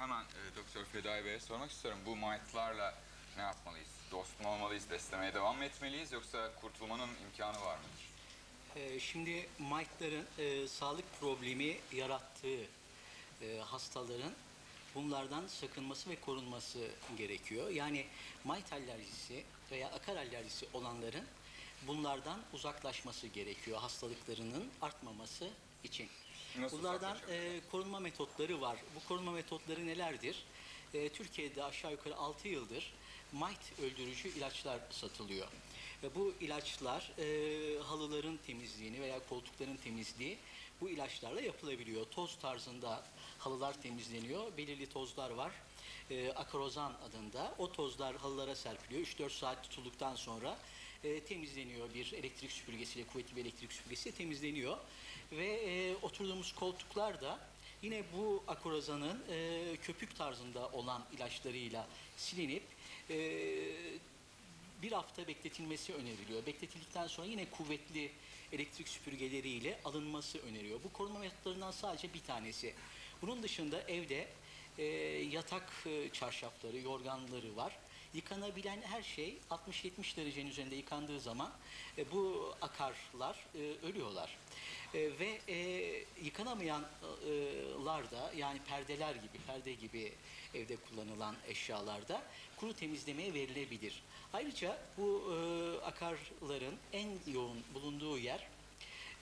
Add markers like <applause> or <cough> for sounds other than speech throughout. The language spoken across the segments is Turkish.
hemen e, Doktor Fedai Bey'e sormak istiyorum. Bu might'larla ne yapmalıyız? Dost mu olmalıyız? Beslemeye devam mı etmeliyiz? Yoksa kurtulmanın imkanı var mıdır? Ee, Şimdi might'ların e, sağlık problemi yarattığı e, hastaların bunlardan sakınması ve korunması gerekiyor. Yani might alerjisi veya akar alerjisi olanların bunlardan uzaklaşması gerekiyor hastalıklarının artmaması için. Nasıl Bunlardan e, korunma metotları var. Bu korunma metotları nelerdir? E, Türkiye'de aşağı yukarı 6 yıldır mite öldürücü ilaçlar satılıyor. Ve bu ilaçlar e, halıların temizliğini veya koltukların temizliği bu ilaçlarla yapılabiliyor. Toz tarzında halılar temizleniyor. Belirli tozlar var. E, akarozan adında. O tozlar halılara serpiliyor. 3-4 saat tutulduktan sonra e, temizleniyor. Bir elektrik süpürgesiyle, kuvvetli bir elektrik süpürgesiyle temizleniyor. Ve e, oturduğumuz koltuklar da yine bu akorozanın e, köpük tarzında olan ilaçlarıyla silinip e, bir hafta bekletilmesi öneriliyor. Bekletildikten sonra yine kuvvetli elektrik süpürgeleriyle alınması öneriyor. Bu koruma metotlarından sadece bir tanesi. Bunun dışında evde e, yatak e, çarşafları, yorganları var. Yıkanabilen her şey 60-70 derecenin üzerinde yıkandığı zaman e, bu akarlar e, ölüyorlar. E, ve e, yıkanamayanlar da yani perdeler gibi, perde gibi evde kullanılan eşyalarda kuru temizlemeye verilebilir. Ayrıca bu e, akarların en yoğun bulunduğu yer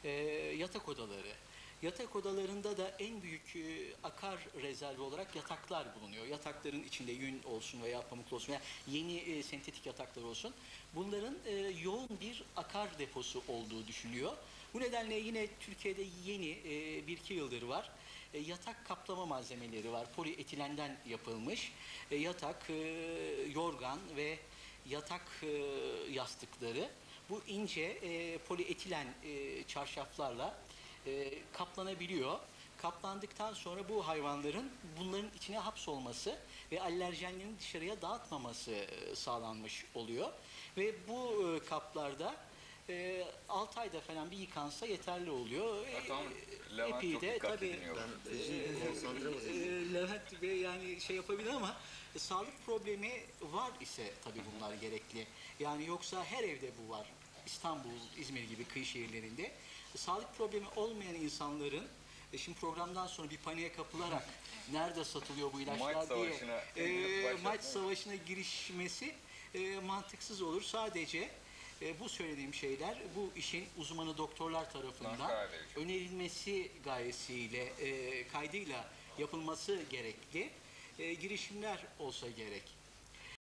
e, yatak odaları. Yatak odalarında da en büyük e, akar rezervi olarak yataklar bulunuyor. Yatakların içinde yün olsun veya pamuklu olsun veya yeni e, sentetik yataklar olsun. Bunların e, yoğun bir akar deposu olduğu düşünülüyor. Bu nedenle yine Türkiye'de yeni bir iki yıldır var. Yatak kaplama malzemeleri var. Polietilenden yapılmış. Yatak, yorgan ve yatak yastıkları bu ince polietilen e, çarşaflarla e, kaplanabiliyor. Kaplandıktan sonra bu hayvanların bunların içine hapsolması ve alerjenlerin dışarıya dağıtmaması e, sağlanmış oluyor. Ve bu e, kaplarda e, 6 ayda falan bir yıkansa yeterli oluyor. E, Zaten Levent epey çok de tabii. Ben mi e, Levent Bey yani şey yapabilir ama e, sağlık problemi var ise tabii bunlar gerekli. Yani yoksa her evde bu var. İstanbul, İzmir gibi kıyı şehirlerinde. Sağlık problemi olmayan insanların e, şimdi programdan sonra bir paniğe kapılarak <laughs> nerede satılıyor bu ilaçlar Might diye savaşına e. Might savaşına girişmesi e, mantıksız olur. Sadece e, bu söylediğim şeyler bu işin uzmanı doktorlar tarafından önerilmesi gayesiyle, e, kaydıyla yapılması gerekli e, girişimler olsa gerek.